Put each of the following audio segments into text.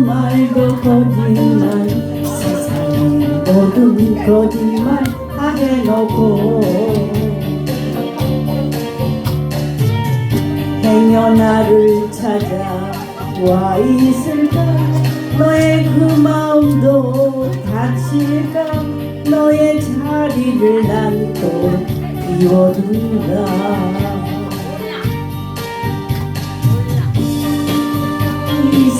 말도 거짓말. 세상에 모든 거짓말 다 해놓고. 행여 나를 찾아와 있을까? 너의 그 마음도 다칠까? 너의 자리를 난 또 비워둔다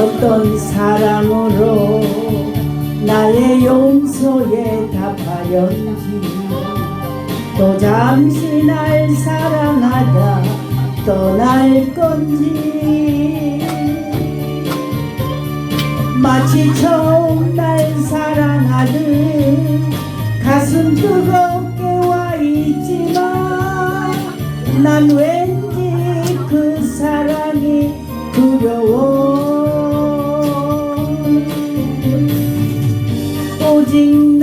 어떤 사랑으로 나의 용서에 답하련지. 또 잠시 날 사랑하다 떠날 건지. 마치 처음 날 사랑하듯 가슴 뜨겁게 와 있지만 난왠